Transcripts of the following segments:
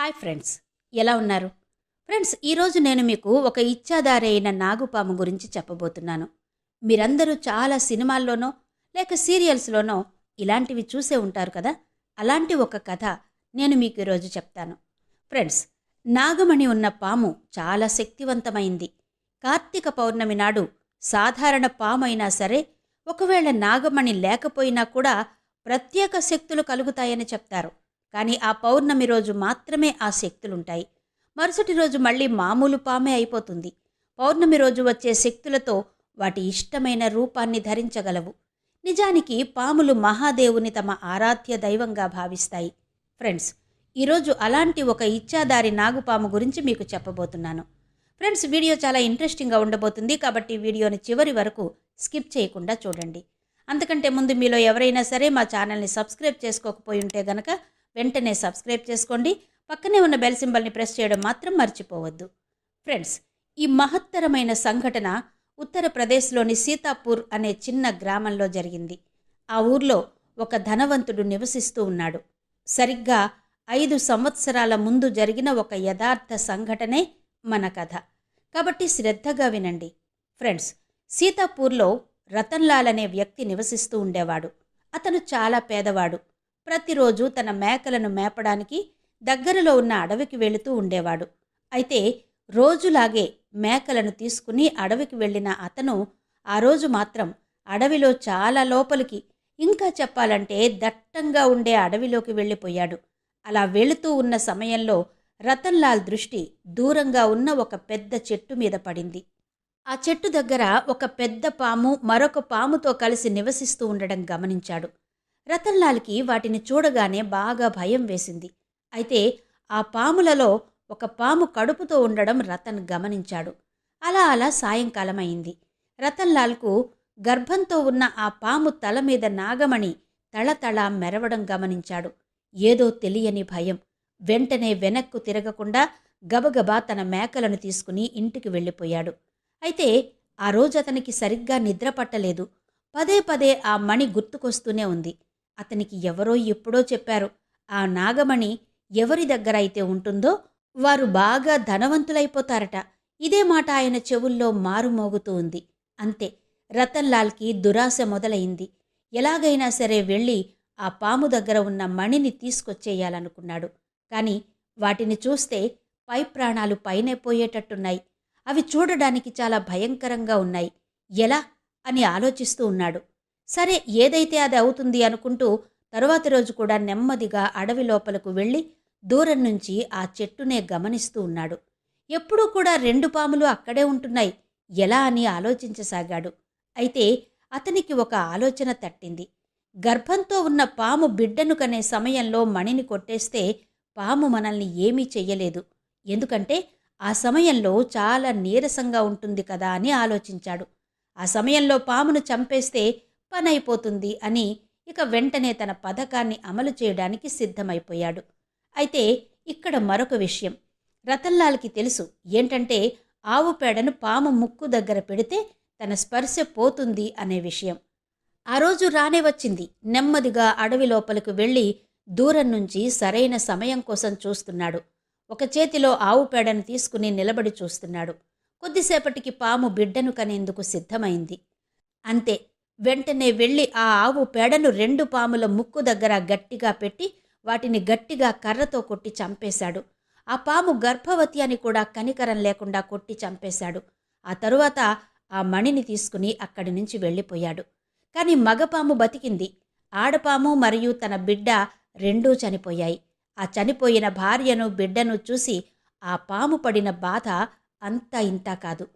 Hi friends ఎలా ఉన్నారు? Friends ఈరోజు నేను మీకు ఒక ఇచ్చాదారి అయిన నాగుపాము గురించి చెప్పబోతున్నాను. మీరందరూ చాలా సినిమాల్లోనో లేక సీరియల్స్లోనో ఇలాంటివి చూసే ఉంటారు కదా? అలాంటి ఒక కథ నేను మీకు ఈరోజు చెప్తాను. ఫ్రెండ్స్ నాగమణి ఉన్న పాము చాలా శక్తివంతమైంది. కార్తీక పౌర్ణమి నాడు సాధారణ పాము అయినా సరే ఒకవేళ నాగమణి లేకపోయినా కూడా ప్రత్యేక శక్తులు కలుగుతాయని చెప్తారు. కానీ ఆ పౌర్ణమి రోజు మాత్రమే ఆ శక్తులుంటాయి. మరుసటి రోజు మళ్ళీ మామూలు పామే అయిపోతుంది. పౌర్ణమి రోజు వచ్చే శక్తులతో వాటి ఇష్టమైన రూపాన్ని ధరించగలవు. నిజానికి పాములు మహాదేవుని తమ ఆరాధ్య దైవంగా భావిస్తాయి. ఫ్రెండ్స్ ఈరోజు అలాంటి ఒక ఇచ్చాదారి నాగుపాము గురించి మీకు చెప్పబోతున్నాను. ఫ్రెండ్స్ వీడియో చాలా ఇంట్రెస్టింగ్గా ఉండబోతుంది కాబట్టి వీడియోని చివరి వరకు స్కిప్ చేయకుండా చూడండి. అంతకంటే ముందు మీలో ఎవరైనా సరే మా ఛానల్ని సబ్స్క్రైబ్ చేసుకోకపోయి ఉంటే గనక వెంటనే సబ్స్క్రైబ్ చేసుకోండి. పక్కనే ఉన్న బెల్ సింబల్ని ప్రెస్ చేయడం మాత్రం మర్చిపోవద్దు. ఫ్రెండ్స్ ఈ మహత్తరమైన సంఘటన ఉత్తరప్రదేశ్లోని సీతాపూర్ అనే చిన్న గ్రామంలో జరిగింది. ఆ ఊర్లో ఒక ధనవంతుడు నివసిస్తూ ఉన్నాడు. సరిగ్గా ఐదు సంవత్సరాల ముందు జరిగిన ఒక యథార్థ సంఘటనే మన కథ. కాబట్టి శ్రద్ధగా వినండి. ఫ్రెండ్స్ సీతాపూర్లో రతన్లాల్ అనే వ్యక్తి నివసిస్తూ ఉండేవాడు. అతను చాలా పేదవాడు. ప్రతిరోజు తన మేకలను మేపడానికి దగ్గరలో ఉన్న అడవికి వెళుతూ ఉండేవాడు. అయితే రోజులాగే మేకలను తీసుకుని అడవికి వెళ్ళిన అతను ఆ రోజు మాత్రం అడవిలో చాలా లోపలికి ఇంకా చెప్పాలంటే దట్టంగా ఉండే అడవిలోకి వెళ్ళిపోయాడు. అలా వెళుతూ ఉన్న సమయంలో రతన్లాల్ దృష్టి దూరంగా ఉన్న ఒక పెద్ద చెట్టు మీద పడింది. ఆ చెట్టు దగ్గర ఒక పెద్ద పాము మరొక పాముతో కలిసి నివసిస్తూ ఉండడం గమనించాడు. రతన్లాల్కి వాటిని చూడగానే బాగా భయం వేసింది. అయితే ఆ పాములలో ఒక పాము కడుపుతో ఉండడం రతన్ గమనించాడు. అలా అలా సాయంకాలం అయింది రతన్లాల్కు గర్భంతో ఉన్న ఆ పాము తల మీద నాగమణి తళతళ మెరవడం గమనించాడు. ఏదో తెలియని భయం. వెంటనే వెనక్కు తిరగకుండా గబగబా తన మేకలను తీసుకుని ఇంటికి వెళ్ళిపోయాడు. అయితే ఆ రోజు అతనికి సరిగ్గా నిద్ర పట్టలేదు. పదే పదే ఆ మణి గుర్తుకొస్తూనే ఉంది. అతనికి ఎవరో ఎప్పుడో చెప్పారు. ఆ నాగమణి ఎవరి దగ్గర అయితే ఉంటుందో వారు బాగా ధనవంతులైపోతారట. ఇదే మాట ఆయన చెవుల్లో మారుమోగుతూ ఉంది. అంతే రతన్లాల్కి దురాశ మొదలైంది. ఎలాగైనా సరే వెళ్ళి ఆ పాము దగ్గర ఉన్న మణిని తీసుకొచ్చేయాలనుకున్నాడు. కానీ వాటిని చూస్తే పై ప్రాణాలు పైనే పోయేటట్టున్నాయి. అవి చూడడానికి చాలా భయంకరంగా ఉన్నాయి. ఎలా? అని ఆలోచిస్తూ ఉన్నాడు. సరే ఏదైతే అది అవుతుంది అనుకుంటూ తరువాతి రోజు కూడా నెమ్మదిగా అడవి లోపలకు వెళ్ళి దూరం నుంచి ఆ చెట్టునే గమనిస్తూ ఉన్నాడు. ఎప్పుడూ కూడా రెండు పాములు అక్కడే ఉంటున్నాయి. ఎలా అని ఆలోచించసాగాడు. అయితే అతనికి ఒక ఆలోచన తట్టింది. గర్భంతో ఉన్న పాము బిడ్డను కనే సమయంలో మణిని కొట్టేస్తే పాము మనల్ని ఏమీ చెయ్యలేదు. ఎందుకంటే ఆ సమయంలో చాలా నీరసంగా ఉంటుంది కదా అని ఆలోచించాడు. ఆ సమయంలో పామును చంపేస్తే పనైపోతుంది అని ఇక వెంటనే తన పథకాన్ని అమలు చేయడానికి సిద్ధమైపోయాడు. అయితే ఇక్కడ మరొక విషయం. రతన్లాల్కి తెలుసు ఏంటంటే ఆవు పేడను పాము ముక్కు దగ్గర పెడితే తన స్పర్శ పోతుంది అనే విషయం. ఆ రోజు రానే వచ్చింది. నెమ్మదిగా అడవి లోపలికి వెళ్ళి దూరం నుంచి సరైన సమయం కోసం చూస్తున్నాడు. ఒక చేతిలో ఆవు పేడను తీసుకుని నిలబడి చూస్తున్నాడు. కొద్దిసేపటికి పాము బిడ్డను కనేందుకు సిద్ధమైంది. అంతే. వెంటనే వెళ్ళి ఆ ఆవు పేడను రెండు పాముల ముక్కు దగ్గర గట్టిగా పెట్టి వాటిని గట్టిగా కర్రతో కొట్టి చంపేశాడు. ఆ పాము గర్భవతి అని కూడా కనికరం లేకుండా కొట్టి చంపేశాడు. ఆ తరువాత ఆ మణిని తీసుకుని అక్కడి నుంచి వెళ్ళిపోయాడు. కానీ మగపాము బతికింది. ఆడపాము మరియు తన బిడ్డ రెండూ చనిపోయాయి. ఆ చనిపోయిన భార్యను బిడ్డను చూసి ఆ పాము పడిన బాధ అంతా ఇంతా కాదు.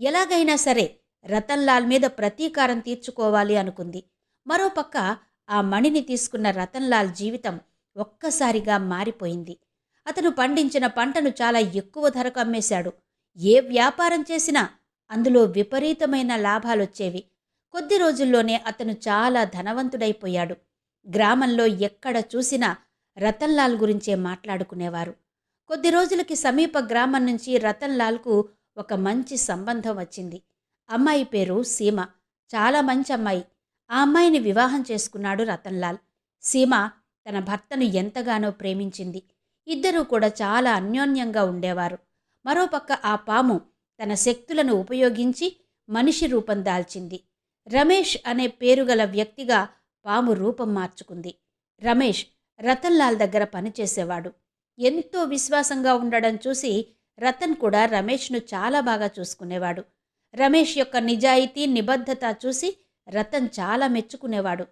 ఎలాగైనా సరే రతన్లాల్ మీద ప్రతీకారం తీర్చుకోవాలి అనుకుంది. మరోపక్క ఆ మణిని తీసుకున్న రతన్లాల్ జీవితం ఒక్కసారిగా మారిపోయింది. అతను పండించిన పంటను చాలా ఎక్కువ ధరకు అమ్మేశాడు. ఏ వ్యాపారం చేసినా అందులో విపరీతమైన లాభాలొచ్చేవి. కొద్ది రోజుల్లోనే అతను చాలా ధనవంతుడైపోయాడు. గ్రామంలో ఎక్కడ చూసినా రతన్లాల్ గురించే మాట్లాడుకునేవారు. కొద్ది రోజులకి సమీప గ్రామం నుంచి రతన్లాల్కు ఒక మంచి సంబంధం వచ్చింది. అమ్మాయి పేరు సీమ. చాలా మంచి అమ్మాయి. ఆ అమ్మాయిని వివాహం చేసుకున్నాడు రతన్లాల్. సీమ తన భర్తను ఎంతగానో ప్రేమించింది. ఇద్దరూ కూడా చాలా అన్యోన్యంగా ఉండేవారు. మరోపక్క ఆ పాము తన శక్తులను ఉపయోగించి మనిషి రూపం దాల్చింది. రమేష్ అనే పేరుగల వ్యక్తిగా పాము రూపం మార్చుకుంది. రమేష్ రతన్లాల్ దగ్గర పనిచేసేవాడు ఎంతో విశ్వాసంగా ఉండడం చూసి రతన్ కూడా రమేష్ను చాలా బాగా చూసుకునేవాడు. రమేష్ యొక్క నిజాయితీ నిబద్ధత చూసి రతన్ చాలా మెచ్చుకునేవాడు.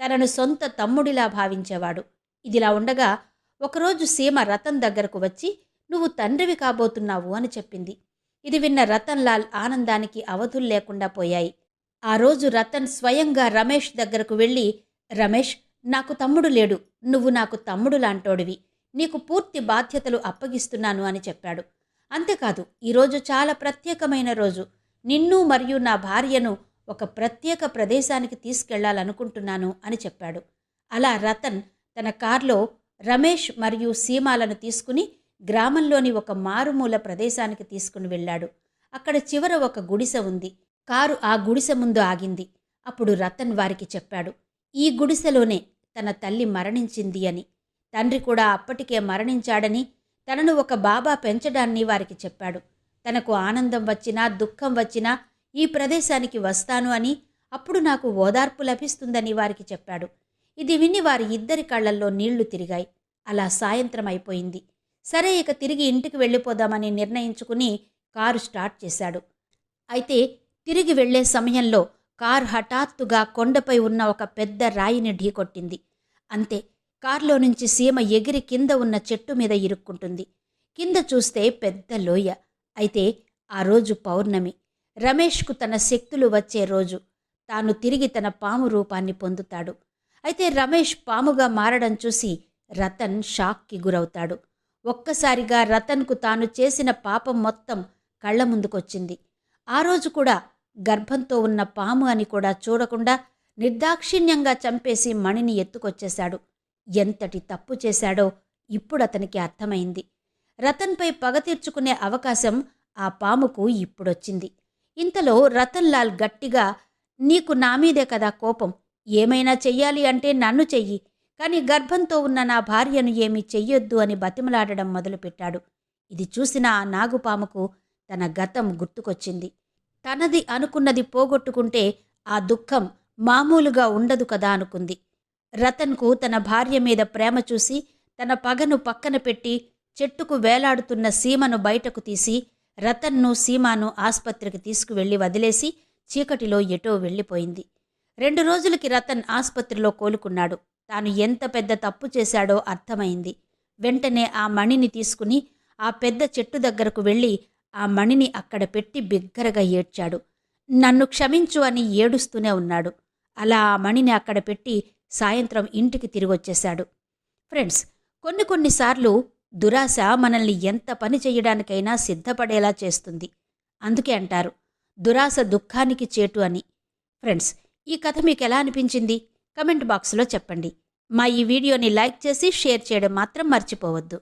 తనను సొంత తమ్ముడిలా భావించేవాడు. ఇదిలా ఉండగా ఒకరోజు సీమ రతన్ దగ్గరకు వచ్చి నువ్వు తండ్రివి కాబోతున్నావు అని చెప్పింది. ఇది విన్న రతన్ లాల్ ఆనందానికి అవధులు లేకుండా పోయాయి. ఆ రోజు రతన్ స్వయంగా రమేష్ దగ్గరకు వెళ్ళి రమేష్ నాకు తమ్ముడు లేడు. నువ్వు నాకు తమ్ముడు లాంటోడివి. నీకు పూర్తి బాధ్యతలు అప్పగిస్తున్నాను అని చెప్పాడు. అంతేకాదు ఈరోజు చాలా ప్రత్యేకమైన రోజు. నిన్ను మరియు నా భార్యను ఒక ప్రత్యేక ప్రదేశానికి తీసుకెళ్ళాలనుకుంటున్నాను అని చెప్పాడు. అలా రతన్ తన కార్లో రమేష్ మరియు సీమాలను తీసుకుని గ్రామంలోని ఒక మారుమూల ప్రదేశానికి తీసుకుని వెళ్ళాడు. అక్కడ చివర ఒక గుడిసె ఉంది. కారు ఆ గుడిసె ముందు ఆగింది. అప్పుడు రతన్ వారికి చెప్పాడు ఈ గుడిసెలోనే తన తల్లి మరణించింది అని. తండ్రి కూడా అప్పటికే మరణించాడని తనను ఒక బాబా పెంచడాన్ని వారికి చెప్పాడు. తనకు ఆనందం వచ్చినా దుఃఖం వచ్చినా ఈ ప్రదేశానికి వస్తాను అని అప్పుడు నాకు ఓదార్పు లభిస్తుందని వారికి చెప్పాడు. ఇది విని వారి ఇద్దరి కళ్ళల్లో నీళ్ళు తిరిగాయి. అలా సాయంత్రం అయిపోయింది. సరే ఇక తిరిగి ఇంటికి వెళ్ళిపోదామని నిర్ణయించుకుని కారు స్టార్ట్ చేశాడు. అయితే తిరిగి వెళ్ళే సమయంలో కారు హఠాత్తుగా కొండపై ఉన్న ఒక పెద్ద రాయిని ఢీకొట్టింది. అంతే కారులో నుంచి సీమ ఎగిరి కింద ఉన్న చెట్టు మీద ఇరుక్కుంటుంది. కింద చూస్తే పెద్ద లోయ. అయితే ఆ రోజు పౌర్ణమి. రమేష్కు తన శక్తులు వచ్చే రోజు. తాను తిరిగి తన పాము రూపాన్ని పొందుతాడు. అయితే రమేష్ పాముగా మారడం చూసి రతన్ షాక్కి గురవుతాడు. ఒక్కసారిగా రతన్కు తాను చేసిన పాపం మొత్తం కళ్ళ ముందుకొచ్చింది. ఆ రోజు కూడా గర్భంతో ఉన్న పాము అని కూడా చూడకుండా నిర్దాక్షిణ్యంగా చంపేసి మణిని ఎత్తుకొచ్చేశాడు. ఎంతటి తప్పు చేశాడో ఇప్పుడు అతనికి అర్థమైంది. రతన్పై పగ తీర్చుకునే అవకాశం ఆ పాముకు ఇప్పుడొచ్చింది. ఇంతలో రతన్ లాల్ గట్టిగా నీకు నా మీదే కదా కోపం. ఏమైనా చెయ్యాలి అంటే నన్ను చెయ్యి. కానీ గర్భంతో ఉన్న నా భార్యను ఏమీ చెయ్యొద్దు అని బతిమలాడడం మొదలుపెట్టాడు. ఇది చూసిన ఆ నాగుపాముకు తన గతం గుర్తుకొచ్చింది. తనది అనుకున్నది పోగొట్టుకుంటే ఆ దుఃఖం మామూలుగా ఉండదు కదా అనుకుంది. రతన్కు తన భార్య మీద ప్రేమ చూసి తన పగను పక్కన పెట్టి చెట్టుకు వేలాడుతున్న సీమను బయటకు తీసి రతన్ను సీమాను ఆసుపత్రికి తీసుకువెళ్ళి వదిలేసి చీకటిలో ఎటో వెళ్ళిపోయింది. రెండు రోజులకి రతన్ ఆసుపత్రిలో కోలుకున్నాడు. తాను ఎంత పెద్ద తప్పు చేశాడో అర్థమైంది. వెంటనే ఆ మణిని తీసుకుని ఆ పెద్ద చెట్టు దగ్గరకు వెళ్ళి ఆ మణిని అక్కడ పెట్టి బిగ్గరగా ఏడ్చాడు. నన్ను క్షమించు అని ఏడుస్తూనే ఉన్నాడు. అలా ఆ మణిని అక్కడ పెట్టి సాయంత్రం ఇంటికి తిరిగొచ్చేశాడు. ఫ్రెండ్స్ కొన్ని కొన్నిసార్లు దురాశ మనల్ని ఎంత పని చేయడానికైనా సిద్ధపడేలా చేస్తుంది. అందుకే అంటారు దురాశ దుఃఖానికి చేటు అని. ఫ్రెండ్స్ ఈ కథ మీకు ఎలా అనిపించింది? కమెంట్ బాక్స్లో చెప్పండి. మా ఈ వీడియోని లైక్ చేసి షేర్ చేయడం మాత్రం మర్చిపోవద్దు.